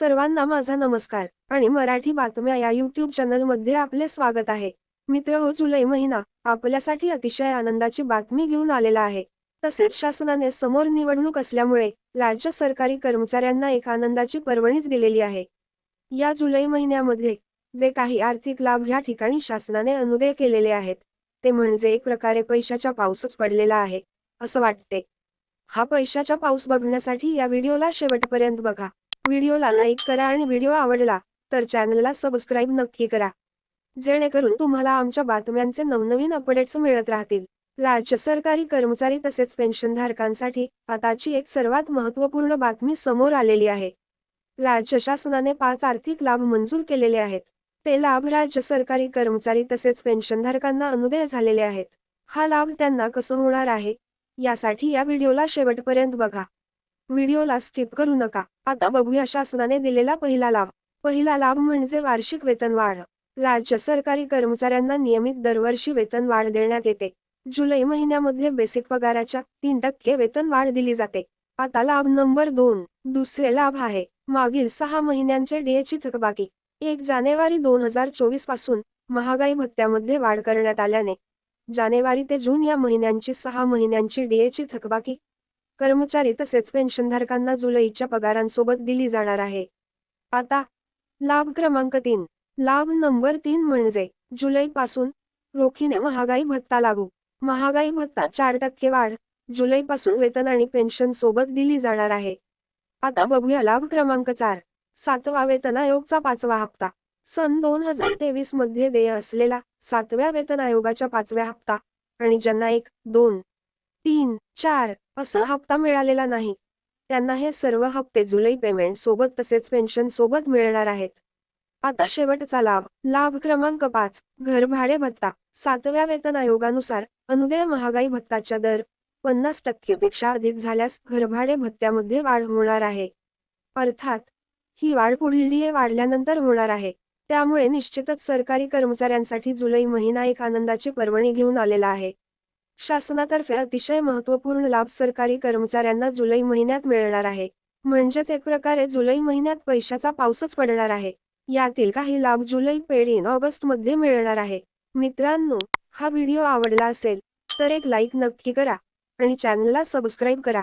सर्वांना माझा नमस्कार आणि मराठी बातम्या या युट्यूब चॅनलमध्ये आपले स्वागत आहे. मित्र हो जुलै महिना आपल्यासाठी अतिशय आनंदाची बातमी घेऊन आलेला आहे. तसेच शासनाने समोर निवडणूक असल्यामुळे राज्य सरकारी कर्मचाऱ्यांना एक आनंदाची पर्वणीच दिलेली आहे. या जुलै महिन्यामध्ये जे काही आर्थिक लाभ या ठिकाणी शासनाने अनुदय केलेले आहेत ते म्हणजे एक प्रकारे पैशाच्या पाऊसच पडलेला आहे असं वाटते. हा पैशाचा पाऊस बघण्यासाठी या व्हिडिओला शेवटपर्यंत बघा. व्हिडिओला लाईक करा आणि व्हिडिओ आवडला तर चॅनलला सबस्क्राईब नक्की करा. जेणेकरून तुम्हाला आमच्या बातम्यांचे नवनवीन अपडेट्स मिळत राहतील. राज्य सरकारी कर्मचारी तसेच पेन्शनधारकांसाठी आताची एक सर्वात महत्त्वपूर्ण बातमी समोर आलेली आहे. राज्य शासनाने पाच आर्थिक लाभ मंजूर केलेले आहेत. ते लाभ राज्य सरकारी कर्मचारी तसेच पेन्शनधारकांना अनुदय झालेले आहेत. हा लाभ त्यांना कसं होणार आहे? यासाठी या व्हिडिओला शेवटपर्यंत बघा. व्हिडिओला स्किप करू नका. आता बघूया शासनाने दिलेला पहिला लाभ. पहिला लाभ म्हणजे वार्षिक वेतन वाढ. राज्य सरकारी कर्मचाऱ्यांना नियमित दरवर्षी वेतन वाढ देण्यात येते. जुलै महिन्यामध्ये बेसिक पगाराच्या तीन टक्के वेतन वाढ दिली जाते. आता लाभ नंबर दोन दुसरे लाभ आहे. मागील सहा महिन्यांचे डीएची थकबाकी. एक जानेवारी दोन हजार चोवीसपासून महागाई भत्त्यामध्ये वाढ करण्यात आल्याने जानेवारी ते जून या महिन्यांची सहा महिन्यांची डीएची थकबाकी कर्मचारी तसेच पेन्शनधारकांना जुलैच्या पगारांसोबत दिली जाणार आहे. आता लाभ क्रमांक तीन. लाभ नंबर तीन म्हणजे जुलै पासून रोखीने महागाई भत्ता लागू. महागाई भत्ता चार टक्के वाढ. जुलै पासून वेतन आणि पेन्शन सोबत दिली जाणार आहे. आता बघूया लाभ क्रमांक चार. सातवा वेतन आयोगचा पाचवा हप्ता. सन दोन हजार तेवीसमध्ये देय असलेला सातव्या वेतन आयोगाच्या पाचव्या हप्ता. आणि ज्यांना एक दोन तीन चार असा हप्ता मिळालेला नाही. त्यांना हे सर्व हप्ते जुलै पेमेंट सोबत तसेच पेन्शन सोबत मिळणार आहेत. आता शेवटचा लाभ लाभ क्रमांक पाच घर भाडे भत्ता. सातव्या वेतन आयोगानुसार अनुदय महागाई भत्ताच्या दर पन्नास टक्केपेक्षा अधिक झाल्यास घरभाडे भत्त्यामध्ये वाढ होणार आहे. अर्थात ही वाढ पुढील डीए वाढल्यानंतर होणार आहे. त्यामुळे निश्चितच सरकारी कर्मचाऱ्यांसाठी जुलै महिना एक आनंदाची पर्वणी घेऊन आलेला आहे. शासनातर्फे अतिशय महत्त्वपूर्ण लाभ सरकारी कर्मचाऱ्यांना जुलै महिन्यात मिळणार आहे. म्हणजेच एक प्रकारे जुलै महिन्यात पैशाचा पाऊसच पडणार आहे. यातील काही लाभ जुलै पेडीन ऑगस्टमध्ये मिळणार आहे. मित्रांनो हा व्हिडिओ आवडला असेल तर एक लाईक नक्की करा आणि चॅनलला सबस्क्राईब करा.